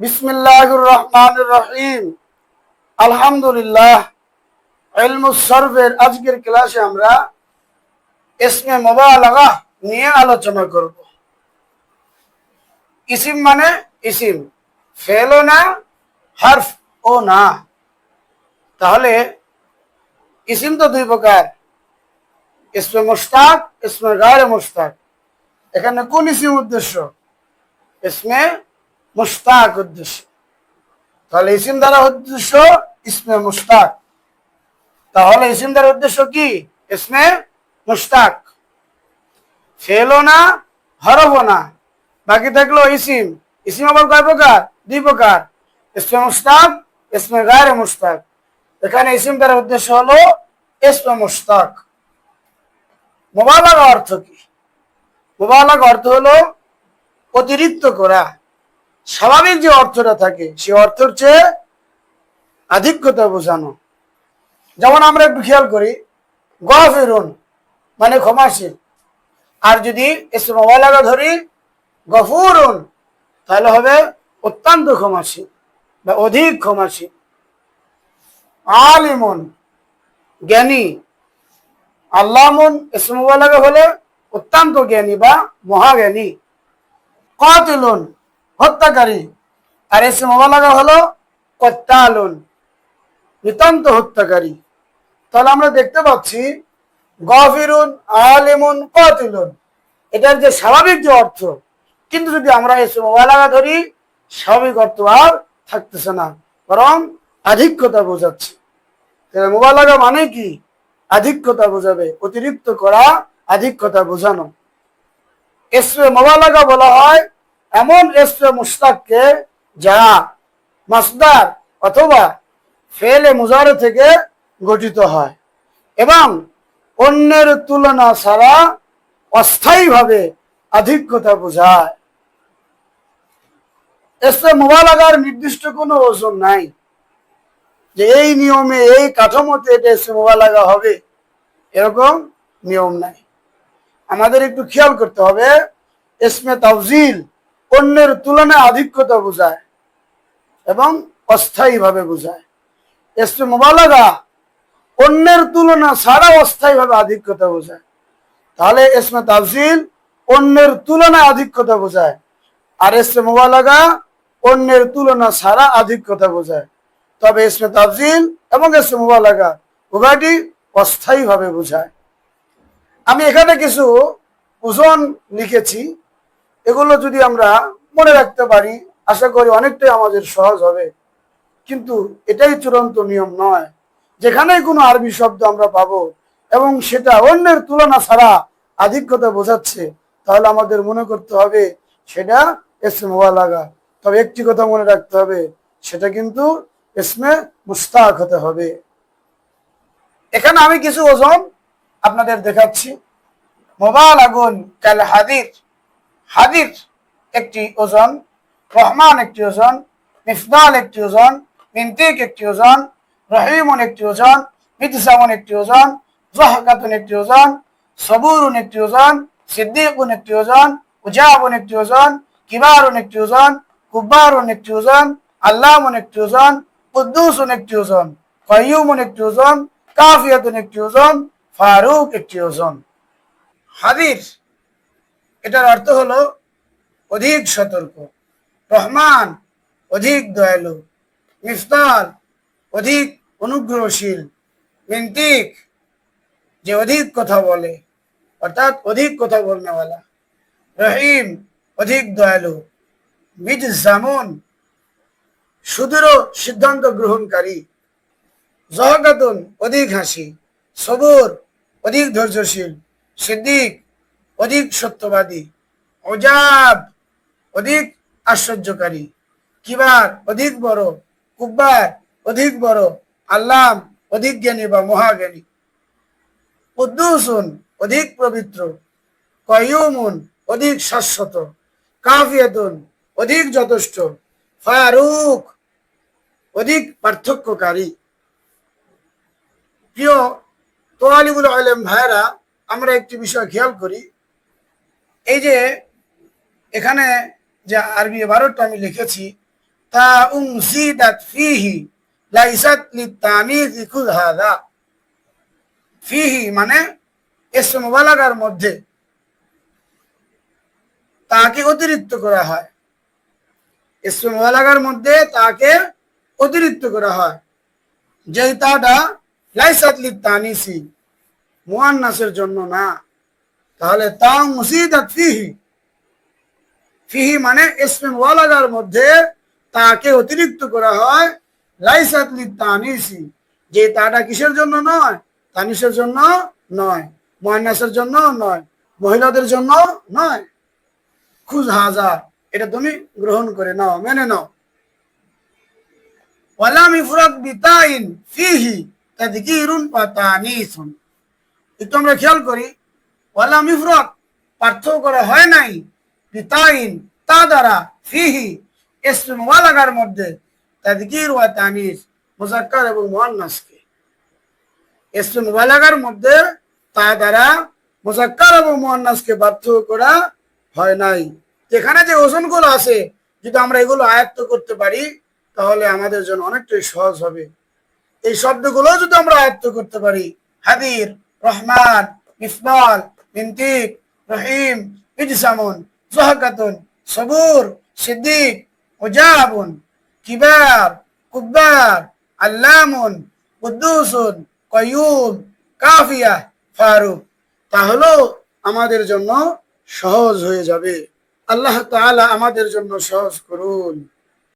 বিসমিল্লাহির রহমানির রহিম আলহামদুলিল্লাহ আজকের ক্লাসে আমরা নিয়ে আলোচনা করব। ইসিম মানে ইসিম না, হারফ ও না। তাহলে ইসিম তো দুই প্রকার, ইসমে মুস্তাক ইসমে গায়রে মুশতাক। এখানে কোন ইসিম উদ্দেশ্য? ইসমে মুশতাক উদ্দেশ্য। তাহলে ইসিম দ্বারা উদ্দেশ্য ইসমে মুস্তাক। তাহলে ইসিম দ্বারা উদ্দেশ্য কি? ইসমে মুস্তাক। ফেলো না, হরফও না। বাকি থাকল ইসিম। ইসিম আবার কয় প্রকার? দুই প্রকার। ইসমে মুশতাক ইসমে গায়রে মুস্তাক। এখানে ইসিম দ্বারা উদ্দেশ্য হলো ইসমে মুস্তাক। মোবালাগ অর্থ কি? মোবালাগ অর্থ হলো অতিরিক্ত করা। স্বাভাবিক যে অর্থটা থাকে, সে অর্থের চেয়ে আধিক্যতা বোঝানো। যেমন আমরা একটু খেয়াল করি গফেরুন মানে ক্ষমাশীল। আর যদি মোবাইলাগা ধরি, গফুরুন, তাহলে হবে অত্যন্ত ক্ষমাশীল বা অধিক ক্ষমাশীল। আলিমন, জ্ঞানী। আল্লামন মোবাইলাগা হলে অত্যন্ত জ্ঞানী বা মহাজ্ঞানী। কাতিলুন হত্যাকারী। আর এসে মোবালাগা হলো কত্তালুন নিতান্ত হত্যাকারী। তাহলে আমরা দেখতে পাচ্ছি, গফিরুন, আলিমুন, কাতিলুন। এটার যে স্বাভাবিক যে অর্থ, কিন্তু যদি আমরা এসে মোবালাগা ধরি, স্বাভাবিক অর্থ আর থাকতেছে না, বরং আধিক্যতা বোঝাচ্ছে। মোবাইল মোবালাগা মানে কি? আধিক্যতা বোঝাবে, অতিরিক্ত করা, আধিক্যতা বোঝানো। এসরে মোবালাগা বলা হয় এমন এসরে মুস্তাককে যা মাসদার অথবা ফেলে মুজারে থেকে গঠিত হয় এবং অন্যের তুলনা ছাড়া অস্থায়ীভাবে আধিক্যতা বোঝায়। এসরে মোবালাগার নির্দিষ্ট কোনো ওজন নাই যে এই নিয়মে, এই কাঠামোতে এটা এসে মোবালাগা হবে, এরকম নিয়ম নাই। আমাদের একটু খেয়াল করতে হবে এসমে তাফজিল অন্যের তুলনায় আধিক্যতা বোঝায় এবং অস্থায়ীভাবে বোঝায়। এসমে মোবালাগা অন্যের তুলনা ছাড়া অস্থায়ীভাবে আধিক্যতা বোঝায়। তাহলে এসমে তাফজিল অন্যের তুলনায় আধিক্যতা বোঝায়। আর এসমে মোবালাগা অন্যের তুলনা ছাড়া আধিক্যতা বোঝায়। তবে এসমে তাফজিল এবং এসমে মোবালাগা উভয়টি অস্থায়ীভাবে বোঝায়। আমি এখানে কিছু ওজন লিখেছি। এগুলো যদি আমরা মনে রাখতে পারি, আশা করি অনেকটাই আমাদের সহজ হবে। কিন্তু এটাই চূড়ান্ত নিয়ম নয়। যেখানেই কোনো আরবি শব্দ আমরা পাবো এবং সেটা অন্যের তুলনা ছাড়া আধিক্যতা বোঝাচ্ছে, তাহলে আমাদের মনে করতে হবে সেটা এসমে মোবালাগা তবে একটি কথা মনে রাখতে হবে, সেটা কিন্তু এসমে মুস্তাক হতে হবে। এখানে আমি কিছু ওজন আপনাদের দেখাচ্ছি। মোবাইল আগুন কাল হাদির। হাদির একটি ওজন রহমান একটি ওজন মিফদাল একটি ওজন মিন্তিক একটি ওজন রহিমন একটি ওজন মিতসামন একটি ওজন জহকাতুন একটি ওজন সবুরুন একটি ওজন সিদ্দিকুন একটি ওজন উজাবুন একটি ওজন কিবারুন একটি ওজন কুব্বারুন একটি ওজন আল্লামুন একটি ওজন কুদ্দুসুন একটি ওজন কয়ুমুন একটি ওজন কাফিয়াতুন একটি ওজন ফারুক একটি ওজন হাদির এটার অর্থ হলো অধিক সতর্ক। রহমান, অধিক দয়ালু। মিফতাল অধিক অনুগ্রহশীল। মিন্তিক, যে অধিক কথা বলে, অর্থাৎ অধিক কথা বলনেওয়ালা। রহিম, অধিক দয়ালু। মিজ জামুন, সুদূর সিদ্ধান্ত গ্রহণকারী। জহগাতুন অধিক হাসি। সবুর, অধিক ধৈর্যশীল। সিদ্দিক অধিক সত্যবাদী, অজাব, অধিক আশ্চর্যকারী। কিবার? অধিক বড়, কুব্বার, অধিক বড়, আল্লাম, অধিক জ্ঞানী বা মহাজ্ঞানী। উদ্দুসুন অধিক পবিত্র। কয়ুমুন, অধিক শাশ্বত। কাফিয়াতুন, অধিক যথেষ্ট। ফারুক, অধিক পার্থক্যকারী। প্রিয় তোয়ালিবুল আলম ভাইরা আমরা একটি বিষয় খেয়াল করি। এই যে এখানে যে আরবি বারোটা আমি লিখেছি, তা উম জিদাত ফিহি লাইসাত লিতানিস খুদ হাদা। ফিহি মানে ইসম মুবালাগার মধ্যে তাকে অতিরিক্ত করা হয়। ইসম মুবালাগার মধ্যে তাকে অতিরিক্ত করা হয়। যেই তাটা লাইসাত লিতানিসি মুয়ান্নাসের জন্য না। তাহলে তা মুসিদাত ফিহি। ফিহি মানে ইসমে ওয়ালাগার মধ্যে তাকে অতিরিক্ত করা হয়, লাইসাত লিতানিসি যে তাটা কিসের জন্য নয়? তানিসের জন্য নয়, মুয়ান্নাসের জন্য নয়, মহিলাদের জন্য নয়। খুজ হাজার এটা তুমি গ্রহণ করে নাও, মেনে নাও। ওয়ালাম ইফরাদ বিতাইন ফিহি, তাদকিরুন ওয়া তানিসুন। একটু আমরা খেয়াল করি ওয়ালাম ইফরাদ পার্থক্য করা হয় নাই। বিতাইন, তা দ্বারা ফিহি ওয়ালাগার মধ্যে ওয়া তানিস মুজাক্কার এবং মুআন্নাসকে। ইসম ওয়ালাগার মধ্যে তা দ্বারা মুজাক্কার এবং মুআন্নাসকে পার্থক্য করা হয় নাই। যে ওজনগুলো আছে, যদি আমরা এগুলো আয়ত্ত করতে পারি, তাহলে আমাদের জন্য অনেকটাই সহজ হবে। এই শব্দগুলো যদি আমরা আয়ত্ত করতে পারি, হাদির, রহমান ইফমাল মিন্তিক রহিম, ইজসামুন, জহকাতুন, সবুর, সিদ্দিক মুজাবুন কিবার, কুব্বার, আল্লামুন, কুদ্দুসুন কয়ুম কাফিয়া, ফারুক। তাহলেও আমাদের জন্য সহজ হয়ে যাবে। আল্লাহ তাআলা আমাদের জন্য সহজ করুন।